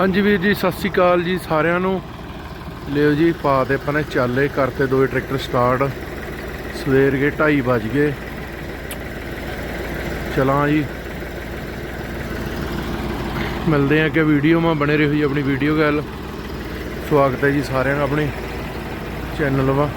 ਹਾਂਜੀ ਵੀਰ ਜੀ, ਸਤਿ ਸ਼੍ਰੀ ਅਕਾਲ ਜੀ ਸਾਰਿਆਂ ਨੂੰ। ਲਿਓ ਜੀ, ਪਾ ਦੇ ਆਪਾਂ ਨੇ ਚਾਲੇ ਕਰਤੇ ਦੋਏ ਟਰੈਕਟਰ ਸਟਾਰਟ। ਸਵੇਰ ਦੇ 2:30 ਵੱਜ ਗਏ। ਚਲਾਂ ਜੀ। ਮਿਲਦੇ ਆ ਕਿ ਵੀਡੀਓ ਮਾ ਬਣੇ ਰਹੋ ਜੀ ਆਪਣੀ ਵੀਡੀਓ ਗੱਲ। ਸਵਾਗਤ ਹੈ ਜੀ ਸਾਰਿਆਂ ਦਾ ਆਪਣੇ ਚੈਨਲ ਵਾ।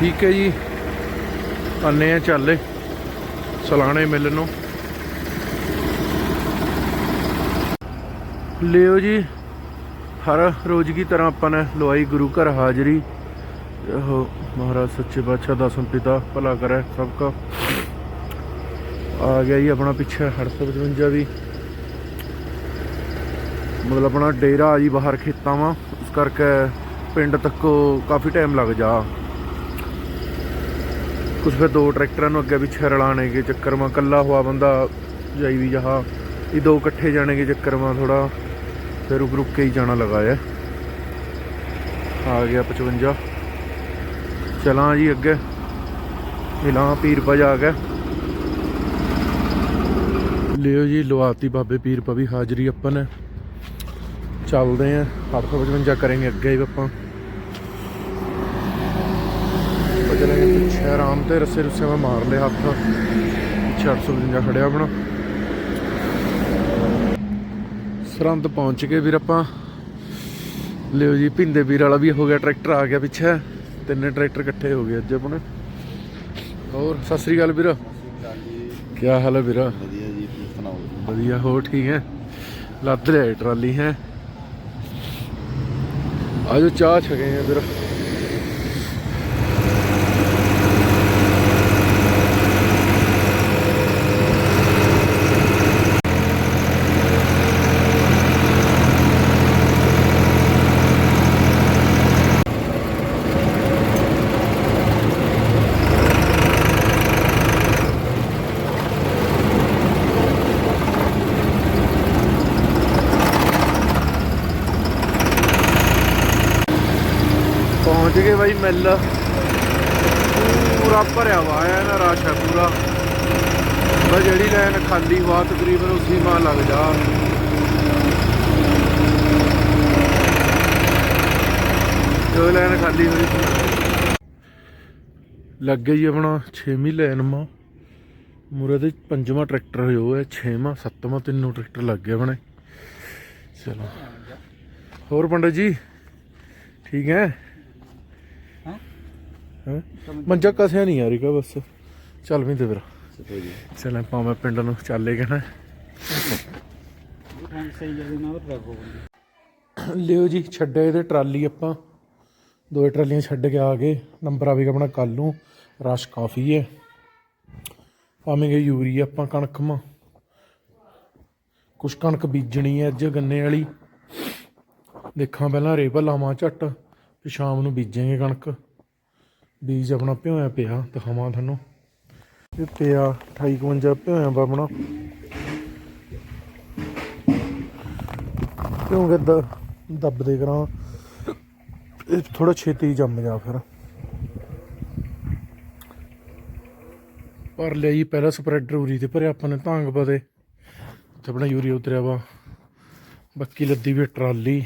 ਠੀਕ ਹੈ ਜੀ। ਆਨੇ ਆ ਚਾਲੇ, ਸਲਾਣੇ ਮਿਲਣ ਨੂੰ। ਲਿਓ ਜੀ। ਹਰ ਰੋਜ਼ ਕੀ ਤਰ੍ਹਾਂ ਆਪਾਂ ਨੇ ਲਵਾਈ ਗੁਰੂ ਘਰ ਹਾਜ਼ਰੀ। ਉਹ ਮਹਾਰਾਜ ਸੱਚੇ ਬਾਦਸ਼ਾਹ ਦਸਮ ਪਿਤਾ, ਭਲਾ ਕਰੇ ਸਭ ਕਾ। ਆ ਗਿਆ ਜੀ ਆਪਣਾ ਪਿੱਛੇ 855 ਵੀ। ਮਤਲਬ ਆਪਣਾ ਡੇਰਾ ਆ ਜੀ ਬਾਹਰ ਖੇਤਾਂ ਵਾ ਇਸ ਕਰਕੇ ਪਿੰਡ ਤੱਕ ਕਾਫੀ ਟਾਈਮ ਲੱਗ ਜਾ। ਕੁਝ ਫਿਰ ਦੋ ਟਰੈਕਟਰਾਂ ਨੂੰ ਅੱਗੇ ਪਿੱਛੇ ਰਲਾਣੇ ਕੇ ਚੱਕਰ ਮਾ ਕੱਲਾ ਹੋਆ ਬੰਦਾ ਜਾਈ ਵੀ ਜਹਾ। ਇਹ ਦੋ ਇਕੱਠੇ ਜਾਣੇ ਕੇ ਚੱਕਰ ਮਾ ਥੋੜਾ ਫਿਰ ਰੁਕ ਰੁਕ ਕੇ ਹੀ ਜਾਣਾ ਲਗਾਇਆ। ਆ ਗਿਆ 55 ਚਲਾਂ ਜੀ ਅੱਗੇ। ਮਿਲਾਂ ਪੀਰ ਪਾ ਜਾ ਕੇ। ਲਿਓ ਜੀ ਲਵਾਤੀ ਬਾਬੇ ਪੀਰ ਪਾ ਵੀ ਹਾਜ਼ਰੀ ਆਪਾਂ ਨੇ। ਚੱਲਦੇ ਆ 855 ਕਰਾਂਗੇ ਅੱਗੇ ਹੀ ਆਪਾਂ। ਉਹ ਚਲਾਂਗੇ ਪਿੱਛੇ। ਆਰਾਮ ਤੇ ਰਸੇ ਰੁਸੇ ਮੈਂ ਮਾਰ ਲਿਆ ਹੱਥ। ਪਿੱਛੇ 855 ਖੜਿਆ ਆਪਣਾ। ਸਰੰਦ ਪਹੁੰਚ ਗਏ ਵੀਰ ਆਪਾਂ। ਲਿਓ ਜੀ ਭਿੰਦੇ ਵੀਰ ਵਾਲਾ ਵੀ ਹੋ ਗਿਆ ਟਰੈਕਟਰ ਆ ਗਿਆ ਪਿੱਛੇ। ਤਿੰਨੇ ਟਰੈਕਟਰ ਇਕੱਠੇ ਹੋ ਗਏ ਅੱਜ ਆਪਣੇ। ਹੋਰ ਸਤਿ ਸ੍ਰੀ ਅਕਾਲ ਵੀਰ। ਕੀ ਹਾਲ ਹੈ ਵੀਰ? ਵਧੀਆ ਜੀ ਤੁਸੀਂ ਸੁਣਾਓ? ਵਧੀਆ ਹੋ ਠੀਕ ਹੈ? ਲੱਦ ਲਿਆ ਟਰਾਲੀ ਹੈ। ਆਜੋ ਚਾਹ ਛਕੇ ਆ ਵੀਰ। ਪਹੁੰਚ ਬਾਈ ਮਿੱਲ। ਪੂਰਾ ਭਰਿਆ ਵਾ ਆ ਨਾ ਰਸ਼ ਪੂਰਾ। ਬਸ ਜਿਹੜੀ ਲਾਈਨ ਖਾਲੀ ਵਾ, ਤਕਰੀਬਨ ਉਸੇ ਮਾਂ ਲੱਗ ਜਾ। ਜੋ ਲਾਈਨ ਖਾਲੀ ਹੋਈ ਸੀ। ਲੱਗ ਗਈ ਆਪਣਾ 6ਵੀਂ ਲਾਈਨ ਮਾ। ਮੂਰੇ ਦੇ ਪੰਜਵਾਂ ਟਰੈਕਟਰ ਹੋਇਆ 6ਵਾਂ 7ਵਾਂ ਤਿੰਨੋਂ ਟਰੈਕਟਰ ਲੱਗ ਗਏ ਆਪਣੇ। ਚਲੋ। ਹੋਰ ਪੰਡਤ ਜੀ, ਠੀਕ ਹੈ? ਹੈਂ? ਮੰਜਾ ਕਸਿਆ ਨਹੀਂ ਯਾਰ ਇਹਦਾ ਬਸ। ਚੱਲ ਵੀ ਤੇ ਫਿਰ। ਚੱਲ ਆਪਾਂ ਮੈਂ ਪਿੰਡ ਨੂੰ ਚੱਲੇ ਕਹਿਣਾ ਸਹੀ ਜਗ੍ਹਾ ਨਾਲ ਰੱਖੋ ਲਿਓ ਜੀ ਛੱਡੇ ਤੇ ਟਰਾਲੀ ਆਪਾਂ। ਦੋ ਟਰਾਲੀਆਂ ਛੱਡ ਕੇ ਆ ਗਏ। ਨੰਬਰ ਆਵੇਗਾ ਆਪਣਾ ਕੱਲ ਨੂੰ। ਰਸ਼ ਕਾਫੀ ਹੈ। ਪਾਵੇਂਗੇ ਯੂਰੀਆ ਆਪਾਂ ਕਣਕ ਮਾ। ਕੁਛ ਕਣਕ ਬੀਜਣੀ ਹੈ ਅੱਜ ਗੰਨੇ ਵਾਲੀ। ਦੇਖਾਂ ਪਹਿਲਾਂ ਰੇਪਾ ਲਾਵਾਂ ਝੱਟ। ਤੇ ਸ਼ਾਮ ਨੂੰ ਬੀਜਾਂਗੇ ਕਣਕ। ਬੀਜ ਆਪਣਾ ਭਿਓਇਆ ਪਿਆ, ਦਿਖਾਵਾਂ ਤੁਹਾਨੂੰ। ਇਹ ਪਿਆ 28 ਭਿਓਇਆ ਵਾ ਆਪਣਾ। ਕਿਉਂਕਿ ਦੱਬਦੇ ਕਰਾਂ। ਇਹ ਥੋੜਾ ਛੇਤੀ ਜੰਮ ਜਾ ਫਿਰ। ਪਰ ਲਿਆ ਜੀ ਪਹਿਲਾ ਸਪਰੈਡਰ ਉਰੀ ਤੇ ਭਰਿਆ ਆਪਾਂ ਨੇ ਧਾਂਗ ਪਦੇ ਤੇ ਆਪਣਾ ਯੂਰੀਆ ਉਤਰਿਆ ਵਾ। ਬੱਕੀ ਲੱਦੀ ਵੀ ਟਰਾਲੀ।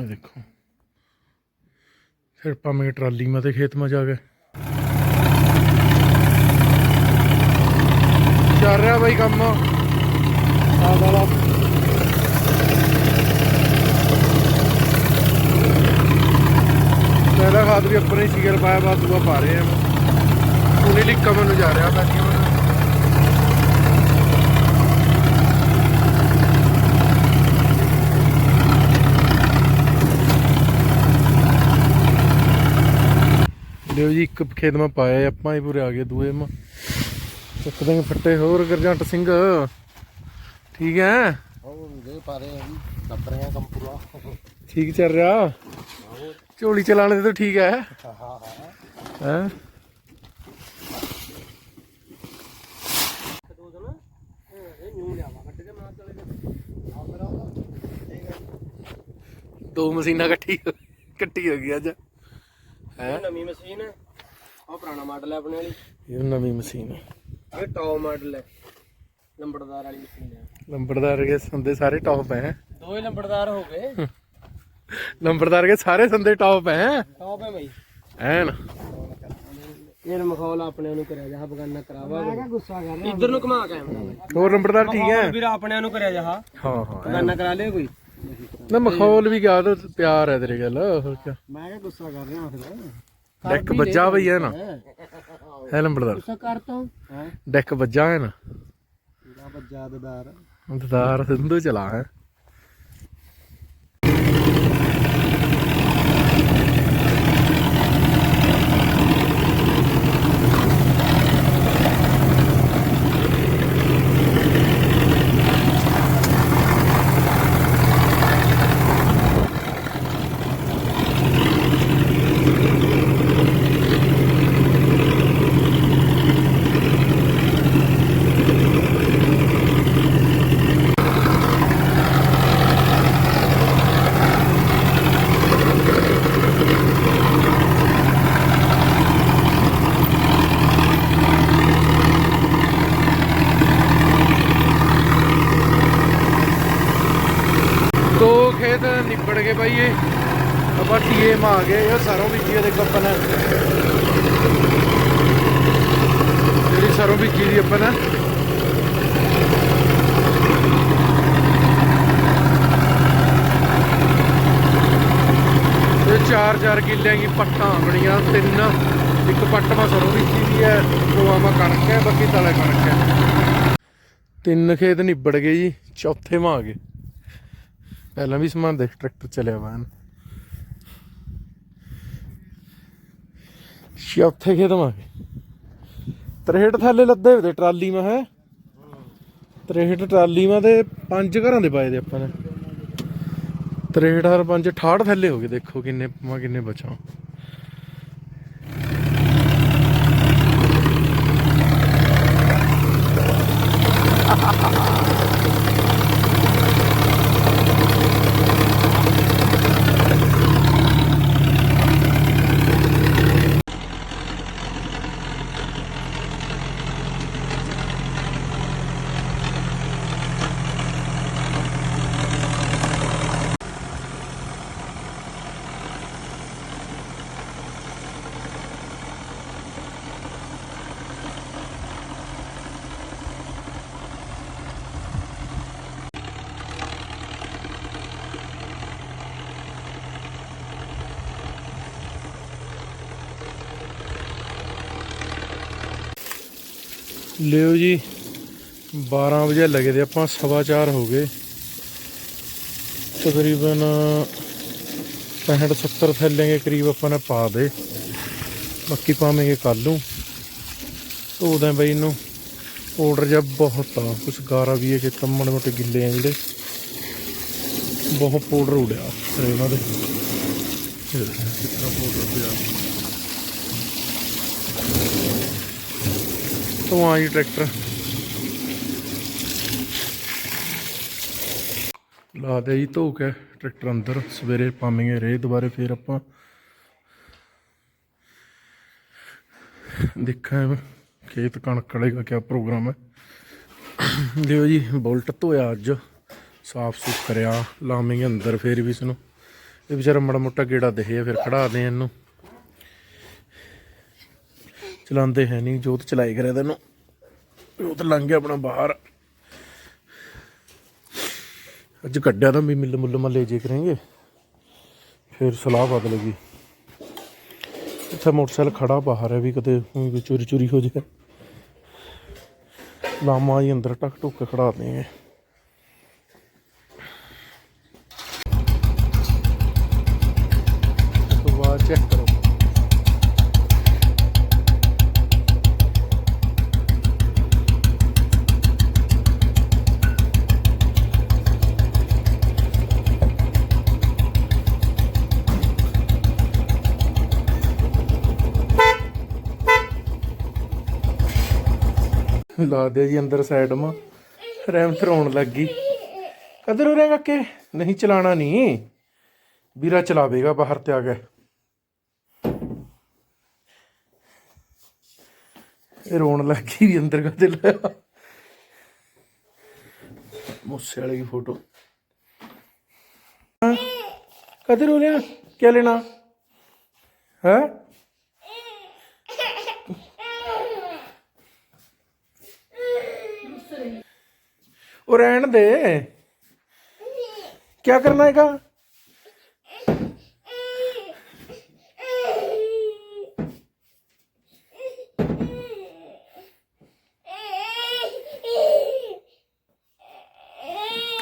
ਇਹ ਦੇਖੋ। ਫਿਰ ਪਾਵੇਂ ਟਰਾਲੀ ਮਾ ਤੇ ਖੇਤ ਮਾ ਜਾ ਕੇ। ਚੱਲ ਰਿਹਾ ਬਾਈ ਕੰਮ। ਵਾਲਾ ਪਹਿਲਾ ਖਾਦ ਵੀ ਆਪਣੇ ਸੀਗਰ ਪਾਇਆ ਬਾਅਦ ਦੂਆ ਪਾ ਰਹੇ ਆ। ਉਹਨੇ ਲਿਖਾ ਮੈਨੂੰ ਜਾ ਰਿਹਾ ਬਾਕੀ ਲਿਓ ਜੀ ਇੱਕ ਖੇਤ ਮਾ ਪਾਇਆ ਆਪਾਂ ਹੀ ਪੂਰੇ ਆ ਗਏ ਦੂਏ ਮਾ। ਚੱਕ ਦਾਂਗੇ ਫੱਟੇ ਹੋਰ ਗਰਜੰਟ ਸਿੰਘ। ਠੀਕ ਹੈ? ਦੇ ਪਾਰੇ ਕੰਮ ਪੂਰਾ। ਠੀਕ ਚੱਲ ਰਿਹਾ? ਝੋਲੀ ਚਲਾਣੇ ਤੇ ਤਾਂ ਠੀਕ ਹੈ। ਹਾਂ? ਹਾਂ ਹੈ ਦੋ ਮਸ਼ੀਨਾਂ ਇਕੱਠੀ ਇਕੱਠੀ ਹੋ ਗਈ ਅੱਜ। ਹੈ? ਨਵੀਂ ਮਸ਼ੀਨ ਹੈ। ਉਹ ਪੁਰਾਣਾ ਮਾਡਲ ਹੈ ਆਪਣੇ ਵਾਲੀ। ਇਹ ਨਵੀਂ ਮਸ਼ੀਨ ਹੈ। ਇਹ ਟੌਪ ਮਾਡਲ ਹੈ। ਲੰਬੜਦਾਰ ਵਾਲੀ ਮਸ਼ੀਨ ਹੈ। ਲੰਬੜਦਾਰ ਕੇ ਸੰਦੇ ਸਾਰੇ ਟੌਪ ਹੈ। ਦੋ ਹੀ ਲੰਬੜਦਾਰ ਹੋ ਗਏ। ਲੰਬੜਦਾਰ ਕੇ ਸਾਰੇ ਸੰਦੇ ਟੌਪ ਹੈ। ਟੌਪ ਹੈ ਬਈ। ਐਨ। ਇਹ ਮਖੌਲ ਆਪਣੇ ਨੂੰ ਕਰਿਆ ਜਾ ਬਗਾਨਾ ਕਰਾਵਾ। ਮੈਂ ਕਿਹਾ ਗੁੱਸਾ ਕਰ ਰਿਹਾ ਇਧਰ ਨੂੰ ਘੁਮਾ ਕੈਮਰਾ ਹੋਰ ਲੰਬੜਦਾਰ ਠੀਕ ਹੈ। ਵੀਰ ਆਪਣੇ ਨੂੰ ਕਰਿਆ ਜਾ। ਹਾਂ ਹਾਂ ਬਗਾਨਾ ਕਰਾ ਲਿਓ ਕੋਈ? ਨਾ ਮਖੌਲ ਵੀ ਗਾ ਤਾਂ ਪਿਆਰ ਹੈ ਤੇਰੇ ਗੱਲ ਹੋਰ ਕਿਆ। ਮੈਂ ਕਿਹਾ ਗੁੱਸਾ ਕਰ ਰਿਹਾ ਫਿਰ। ਡੈਕ ਵੱਜਾ ਬਈ ਹੈ ਨਾ। ਹੈ ਲੰਬੜਦਾਰ। ਗੁੱਸਾ ਕਰ ਤਾ। ਹੈ? ਡੈਕ ਵੱਜਾ ਹੈ ਨਾ। ਬੱਜਾ ਦਦਾਰ। ਦਦਾਰ ਸਿੰਧੂ ਚਲਾ ਹੈ ਦੋ ਖੇਤ ਨਿਬੜ ਗਏ ਬਾਈ ਇਹ। ਆਪਾਂ ਟੀਏ ਮਾ ਗਏ, ਇਹ ਸਰੋਂ ਬੀਜੀ ਆ ਦੇਖੋ ਜਿਹੜੀ ਸਰੋਂ ਬੀਜੀ ਦੀ ਆਪਾਂ ਨੇ। ਇਹ ਚਾਰ ਚਾਰ ਕਿੱਲਿਆਂ ਦੀ ਪੱਟਾਂ ਬਣੀਆਂ, ਤਿੰਨ। ਇੱਕ ਪੱਟ ਮਾ ਸਰੋਂ ਬੀਜੀ ਦੀ ਹੈ, ਦੋ ਆਮਾ ਕਣਕ ਹੈ, ਬਾਕੀ ਤਲੇ ਕਣਕ ਹੈ। ਤਿੰਨ ਖੇਤ ਨਿਬੜ ਗਏ ਜੀ, ਚੌਥੇ ਮਾ ਆ ਗਏ। ਪਹਿਲਾਂ ਵੀ ਸਮਾਨ ਦੇਖ ਟਰੈਕਟਰ ਚੱਲਿਆ ਵਾ ਚੌਥੇ ਖੇਤ ਮਾ ਗਏ 63 ਥੱਲੇ ਲੱਦੇ ਹੋਏ ਤੇ ਟਰਾਲੀ ਮਾ ਹੈ 63 ਟਰਾਲੀ ਮਾ ਤੇ ਪੰਜ ਘਰਾਂ ਦੇ ਪਾਏ ਦੇ ਆਪਾਂ ਨੇ 63 ਹਰ ਪੰਜ 68 ਥੱਲੇ ਹੋ ਗਏ ਦੇਖੋ ਕਿੰਨੇ ਮਾ ਕਿੰਨੇ ਬਚਾ ਲਿਓ ਜੀ 12 ਵਜੇ ਲੱਗੇ ਦੇ ਆਪਾਂ, ਸਵਾ ਚਾਰ ਹੋ ਗਏ। ਤਕਰੀਬਨ 65 70 ਥੈਲੇ ਦੇ ਕਰੀਬ ਆਪਾਂ ਨੇ ਪਾ ਦੇ। ਬਾਕੀ ਪਾਵਾਂਗੇ ਕੱਲ ਨੂੰ ਧੋਦੇ ਬਈ ਇਹਨੂੰ। ਪਾਊਡਰ ਜਿਹਾ ਬਹੁਤ ਆ, ਕੁਛ ਗਾਰਾ ਵੀ ਹੈ ਕਿ ਕੰਮਣ ਮੋਟੇ ਗਿੱਲੇ ਆ ਜਿਹੜੇ। ਬਹੁਤ ਪਾਊਡਰ ਉੜਿਆ ਫਿਰ ਇਹਨਾਂ ਦੇ ਇਹ ਪਾਊਡਰ ਪਿਆ ਧੂਆਂ ਜੀ ਟਰੈਕਟਰ। ਲਾ ਦੇ ਜੀ ਧੋ ਕੇ ਟਰੈਕਟਰ ਅੰਦਰ। ਸਵੇਰੇ ਪਾਵਾਂਗੇ ਰੇ ਦੁਬਾਰੇ ਫੇਰ ਆਪਾਂ ਦੇਖਾਂ ਖੇਤ ਕਣਕ ਵਾਲੇ ਦਾ ਕੀ ਪ੍ਰੋਗਰਾਮ ਹੈ। ਲਿਓ ਜੀ, ਬੋਲਟ ਧੋਇਆ ਅੱਜ। ਸਾਫ਼ ਸੁਥ ਕਰਿਆ ਲਾਵਾਂਗੇ ਅੰਦਰ ਫੇਰ ਵੀ ਇਸ ਨੂੰ। ਇਹ ਵਿਚਾਰਾ ਮੜਾ ਮੋਟਾ ਗੇੜਾ ਦੇਹੇ ਫਿਰ ਖੜਾ ਦੇ ਇਹਨੂੰ। ਚਲਾਉਂਦੇ ਹੈ ਨਹੀਂ, ਜੋਤ ਚਲਾਈ ਕਰਿਆ ਤੈਨੂੰ ਜੋਤ ਲੰਘ ਗਿਆ ਆਪਣਾ ਬਾਹਰ। ਅੱਜ ਕੱਢਿਆ ਤਾਂ ਵੀ ਮਿੱਲ ਮੁੱਲ ਮੱਲੇ ਜੇ ਕਰਾਂਗੇ। ਫਿਰ ਸਲਾਹ ਬਦਲੇਗੀ। ਇੱਥੇ ਮੋਟਰਸਾਈਕਲ ਖੜਾ ਬਾਹਰ ਹੈ ਵੀ ਕਦੇ ਊਂ ਕੋਈ ਚੋਰੀ ਚੋਰੀ ਹੋ ਜਾਏ। ਲਾਮਾ ਹੀ ਅੰਦਰ ਟਕ ਟੁੱਕ ਖੜਾ ਦੇਂਗੇ ਤੋਂ ਬਾਅਦ ਚੈੱਕ ਕਰੋ ਲਾ ਦੇ ਜੀ ਅੰਦਰ ਸਾਈਡ ਮਾ। ਰੈਮ ਧਰਾਉਣ ਲੱਗ। ਕਦਰ ਹੋ ਕਾਕੇ? ਨਹੀਂ, ਚਲਾਣਾ ਨਹੀਂ। ਵੀਰਾ ਚਲਾਵੇਗਾ ਬਾਹਰ ਤੇ ਆ ਗਿਆ। ਇਹ ਰੋਣ ਲੱਗ ਗਈ ਵੀ ਅੰਦਰ ਕਦੇ ਲਾਇਆ ਮੂਸੇ ਵਾਲੇ ਦੀ ਫੋਟੋ। ਕਦਰ ਹੋ ਰਿਹਾ ਕੀ ਲੈਣਾ? ਹੈ? ਉਹ ਰਹਿਣ ਦੇ ਕੀ ਕਰਨਾ ਹੈਗਾ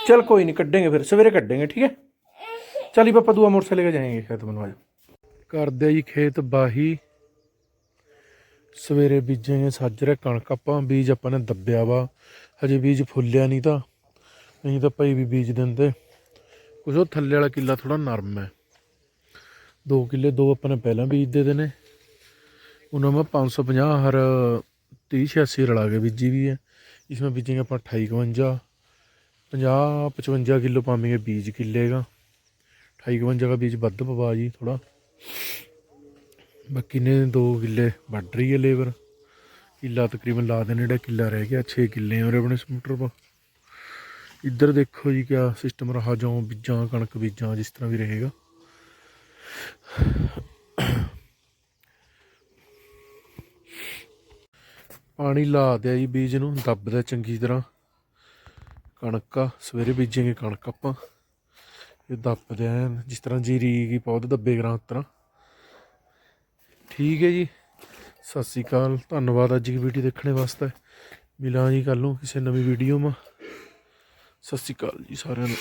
चल कोई नहीं कटेंगे फिर सवेरे कटेंगे ठीक है चल ही पापा दुआ मोटरसाइकिल लेके जाएंगे खेत बनवा ਕਰਦੇ ਜੀ ਖੇਤ ਬਾਹੀ ਸਵੇਰੇ ਬੀਜੇ ਨੇ ਸਾਜਰੇ ਕਣਕ ਆਪਾਂ ਬੀਜ ਆਪਾਂ ਨੇ ਦੱਬਿਆ ਵਾ, ਹਜੇ ਬੀਜ ਫੁੱਲਿਆ ਨਹੀਂ ਤਾਂ। ਨਹੀਂ ਤਾਂ ਭਾਈ ਵੀ ਬੀਜ ਦਿੰਦੇ। ਕੁਝ ਉਹ ਥੱਲੇ ਵਾਲਾ ਕਿੱਲਾ ਥੋੜਾ ਨਰਮ ਹੈ। 2 ਕਿੱਲੇ, ਦੋ ਆਪਾਂ ਨੇ ਪਹਿਲਾਂ ਬੀਜ ਦੇ ਦੇਣੇ। ਨੇ ਉਹਨਾਂ ਮੈਂ 550 ਹਰ 30 86 ਰਲਾ ਕੇ ਬੀਜੀ ਵੀ ਹੈ। ਇਸ ਵਿੱਚ ਬੀਜੇਗੇ ਆਪਾਂ 28 51 50 55 ਕਿਲੋ ਪਾਵਾਂਗੇ ਬੀਜ ਕਿੱਲੇ ਦਾ 28 51 ਦਾ ਬੀਜ ਵੱਧ ਪਵਾ ਜੀ ਥੋੜਾ ਬਾਕੀ ਨੇ 2 ਕਿੱਲੇ ਵੱਢ ਰਹੀ ਹੈ ਲੇਬਰ। ਕਿੱਲਾ ਤਕਰੀਬਨ ਲਾ ਦੇਣੇ, ਜਿਹੜਾ ਕਿੱਲਾ ਰਹਿ ਗਿਆ 6 ਕਿੱਲੇ ਔਰ ਆਪਣੇ ਸਕੂਟਰ ਪਾ। ਇੱਧਰ ਦੇਖੋ ਜੀ ਕਿਆ ਸਿਸਟਮ ਰਹਾ ਜੋ ਬੀਜਾਂ, ਕਣਕ ਬੀਜਾਂ ਜਿਸ ਤਰ੍ਹਾਂ ਵੀ ਰਹੇਗਾ। ਪਾਣੀ ਲਾ ਦਿਆ ਜੀ ਬੀਜ ਨੂੰ, ਦੱਬਦਾ ਚੰਗੀ ਤਰ੍ਹਾਂ। ਕਣਕ ਆ, ਸਵੇਰੇ ਬੀਜਾਂਗੇ ਕਣਕ ਆਪਾਂ। ਇਹ ਦੱਬਦੇ ਆ ਜਿਸ ਤਰ੍ਹਾਂ ਜੀਰੀ ਕੀ ਪੌਦੇ ਦੱਬੇ ਕਰਾਂ ਉਸ ਤਰ੍ਹਾਂ ਠੀਕ ਹੈ ਜੀ। ਸਤਿ ਸ੍ਰੀ ਅਕਾਲ। ਧੰਨਵਾਦ ਅੱਜ ਦੀ ਵੀਡੀਓ ਦੇਖਣ ਵਾਸਤੇ। ਮਿਲਾਂ ਜੀ ਕੱਲ ਨੂੰ ਕਿਸੇ ਨਵੀਂ ਵੀਡੀਓ ਮਾ ਸਤਿ ਸ੍ਰੀ ਅਕਾਲ ਜੀ ਸਾਰਿਆਂ ਨੂੰ।